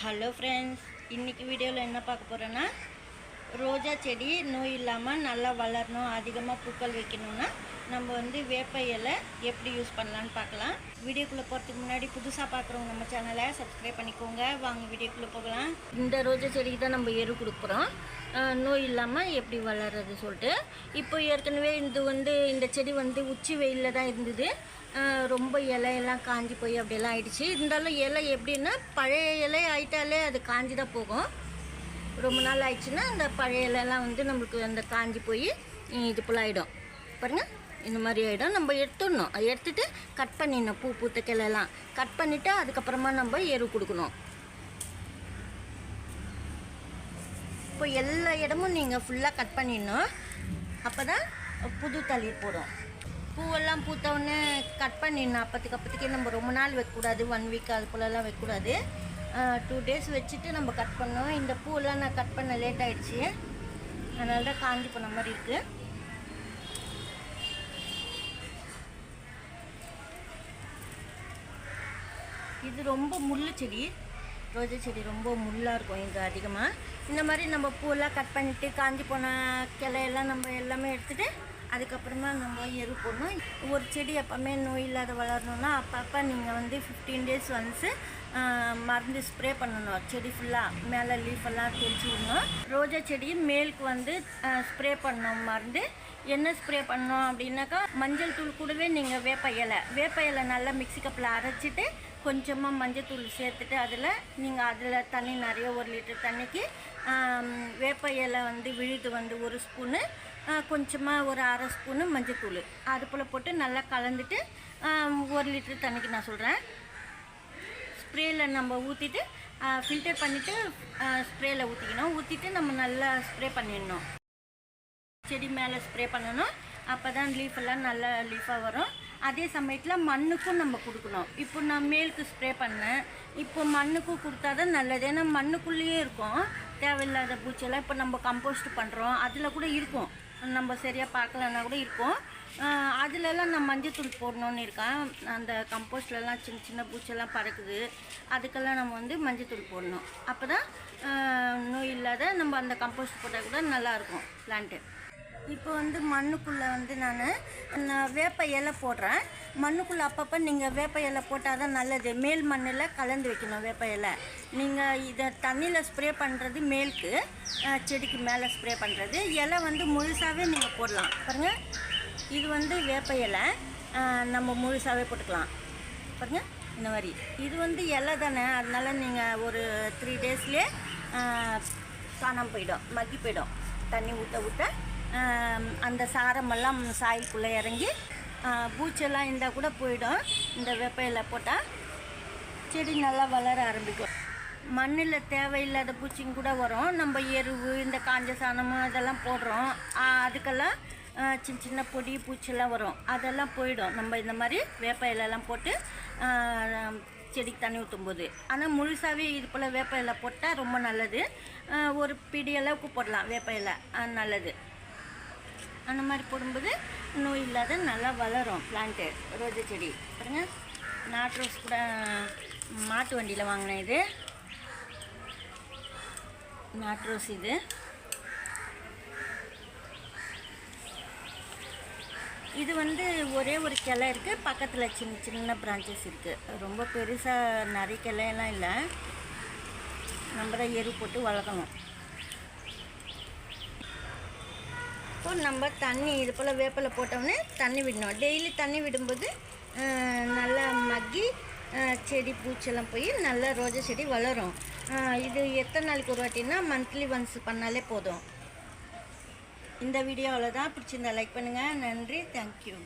Hello friends இன்றைக்கி வீடியோவில் என்ன பார்க்க போகிறேன்னா ரோஜா செடி நோய் இல்லாமல் நல்லா வளரணும் அதிகமாக பூக்கள் வைக்கணும்னா நம்ம வந்து வேப்ப இலை எப்படி யூஸ் பண்ணலான்னு பார்க்கலாம். வீடியோக்குள்ளே போகிறதுக்கு முன்னாடி புதுசாக பார்க்குறவங்க நம்ம சேனலை சப்ஸ்கிரைப் பண்ணிக்கோங்க. வாங்க வீடியோக்குள்ளே போகலாம். இந்த ரோஜா செடிக்கு தான் நம்ம எரு கொடுக்குறோம் நோய் இல்லாமல் எப்படி வளர்றது சொல்லிட்டு. இப்போ ஏற்கனவே இது வந்து இந்த செடி வந்து உச்சி வெயிலில் தான் இருந்தது. ரொம்ப இலையெல்லாம் காஞ்சி போய் அப்படியெல்லாம் ஆயிடுச்சு. இருந்தாலும் இலை எப்படின்னா பழைய இலை ஆயிட்டாலே அது காஞ்சி தான் போகும். ரொம்ப நாள் ஆயிடுச்சுன்னா அந்த பழைய வந்து நம்மளுக்கு அந்த காஞ்சி போய் இது போல் ஆகிடும் பாருங்க இந்த மாதிரி ஆகிடும் நம்ம எடுத்துடணும். அதை கட் பண்ணிடணும் பூ பூத்த கிளையெல்லாம் கட் பண்ணிவிட்டு அதுக்கப்புறமா நம்ம எரு கொடுக்கணும். இப்போ எல்லா இடமும் நீங்கள் ஃபுல்லாக கட் பண்ணிடணும். அப்போ தான் புது தளிர் போடும். பூவெல்லாம் பூத்த உடனே கட் பண்ணிடணும். அப்போத்துக்கு அப்போத்துக்கே நம்ம ரொம்ப நாள் வைக்கக்கூடாது. ஒன் வீக் அது போலலாம் வைக்கக்கூடாது. டூ டேஸ் வச்சுட்டு நம்ம கட் பண்ணோம். இந்த பூவெல்லாம் நான் கட் பண்ண லேட் ஆகிடுச்சு அதனால தான் காஞ்சி போன மாதிரி இருக்குது இது ரொம்ப முள்ளு செடி. ரோஜா செடி ரொம்ப முள்ளாக இருக்கும் இங்கே அதிகமாக இந்த மாதிரி நம்ம பூவெல்லாம் கட் பண்ணிவிட்டு காஞ்சி போன கிளையெல்லாம் நம்ம எல்லாமே எடுத்துகிட்டு அதுக்கப்புறமா நம்ம எரு போடணும். ஒரு செடி எப்போவுமே நோய் இல்லாத வளரணும்னா அப்பப்போ நீங்கள் வந்து ஃபிஃப்டீன் டேஸ் ஒன்ஸு மருந்து ஸ்ப்ரே பண்ணணும். செடி ஃபுல்லாக மேலே லீஃப் எல்லாம் தெளிச்சு விடணும். ரோஜா செடி மேலுக்கு வந்து ஸ்ப்ரே பண்ணணும் மருந்து. என்ன ஸ்ப்ரே பண்ணோம் அப்படின்னாக்கா மஞ்சள் தூள் கூடவே நீங்கள் வேப்ப இலை. வேப்ப இலை நல்லா மிக்ஸி கப்பில் அரைச்சிட்டு கொஞ்சமாக மஞ்சள் தூள் சேர்த்துட்டு அதில் நீங்கள் அதில் தண்ணி நிறைய ஒரு லிட்டர் தண்ணிக்கு வேப்ப இலை வந்து விழுது வந்து ஒரு ஸ்பூனு கொஞ்சமாக ஒரு அரை ஸ்பூனு மஞ்சத்தூள். அது போல் போட்டு நல்லா கலந்துட்டு ஒரு லிட்டர் தண்ணிக்கு நான் சொல்கிறேன் ஸ்ப்ரேயில் நம்ம ஊற்றிட்டு ஃபில்டர் பண்ணிவிட்டு ஸ்ப்ரேயில் ஊற்றிக்கணும் ஊற்றிட்டு நம்ம நல்லா ஸ்ப்ரே பண்ணிடணும். செடி மேலே ஸ்ப்ரே பண்ணணும். அப்போ தான் லீஃப் எல்லாம் நல்ல லீஃபாக வரும். அதே சமயத்தில் மண்ணுக்கும் நம்ம கொடுக்கணும். இப்போ நான் மேலுக்கு ஸ்ப்ரே பண்ணேன். இப்போ மண்ணுக்கும் கொடுத்தா தான் நல்லது. ஏன்னா மண்ணுக்குள்ளேயே இருக்கும். தேவையில்லாத பூச்செல்லாம் இப்போ நம்ம கம்போஸ்ட் பண்ணுறோம் அதில் கூட இருக்கும். நம்ம சரியாக பார்க்கலன்னா கூட இருக்கும். அதிலெல்லாம் நான் மஞ்சத்தூள் போடணுன்னு இருக்கேன். அந்த கம்போஸ்ட்லலாம் சின்ன சின்ன பூச்செல்லாம் பறக்குது. அதுக்கெல்லாம் நம்ம வந்து மஞ்சத்தூள் போடணும். அப்போ தான் நோய் இல்லாத நம்ம அந்த கம்போஸ்ட் போட்டால் கூட நல்லாயிருக்கும் பிளான்ட்டு இப்போ வந்து மண்ணுக்குள்ளே வந்து நான் நான் வேப்ப இலை போடுறேன். மண்ணுக்குள்ளே அப்பப்போ நீங்கள் வேப்ப இலை போட்டால் தான் நல்லது. மேல் மண்ணில் கலந்து வைக்கணும் வேப்ப இலை. நீங்கள் இதை தண்ணியில் ஸ்ப்ரே பண்ணுறது மேலுக்கு செடிக்கு மேலே ஸ்ப்ரே பண்ணுறது இலை வந்து முழுசாகவே நீங்கள் போடலாம். பாருங்கள் இது வந்து வேப்ப இலை. நம்ம முழுசாகவே போட்டுக்கலாம். பாருங்கள் இந்த மாதிரி. இது வந்து இலை தானே. அதனால் நீங்கள் ஒரு த்ரீ டேஸ்லேயே காணாமல் போயிடும். மக்கி போயிடும். தண்ணி ஊற்ற ஊற்ற அந்த சாரமெல்லாம் சாய்க்குள்ளே இறங்கி பூச்செல்லாம் இருந்தால் கூட போயிடும். இந்த வேப்ப இலை போட்டால் செடி நல்லா வளர ஆரம்பிக்கும். மண்ணில் தேவையில்லாத பூச்சிங்க கூட வரும். நம்ம எருவு இந்த காஞ்ச சாணம் அதெல்லாம் போடுறோம். அதுக்கெல்லாம் சின்ன சின்ன பொடி பூச்சிலாம் வரும். அதெல்லாம் போயிடும். நம்ம இந்த மாதிரி வேப்ப இலையெல்லாம் போட்டு செடிக்கு தண்ணி ஊற்றும் போது ஆனால் முழுசாகவே இது போல் வேப்ப இலை போட்டால் ரொம்ப நல்லது. ஒரு பிடி அளவுக்கு போடலாம் வேப்ப இலை நல்லது. அந்த மாதிரி போடும்போது நோய் இல்லாத நல்லா வளரும் பிளான்ட்டு ரோஜா செடி. பாருங்கள் நாட்டு ரோஸ் கூட மாட்டு வண்டியில் வாங்கினேன் இது. நாட்டு ரோஸ் இது. இது வந்து ஒரே ஒரு கிளை இருக்குது பக்கத்தில் சின்ன சின்ன பிரான்ச்சஸ் இருக்குது ரொம்ப பெருசாக நிறைய கிளையெல்லாம் இல்லை. நம்ம தான் எரு போட்டு வளர்க்கணும். இப்போ நம்ம தண்ணி இது போல் வேப்பில் போட்டோன்னே தண்ணி விடணும். டெய்லி தண்ணி விடும்போது நல்லா மக்கி செடி பூச்செல்லாம் போய் நல்லா ரோஜா செடி வளரும். இது எத்தனை நாளைக்கு ஒரு வாட்டின்னா மந்த்லி ஒன்ஸ் பண்ணாலே போதும். இந்த வீடியோ அவ்வளோதான் பிடிச்சிருந்தா லைக் பண்ணுங்கள் நன்றி. தேங்க்யூ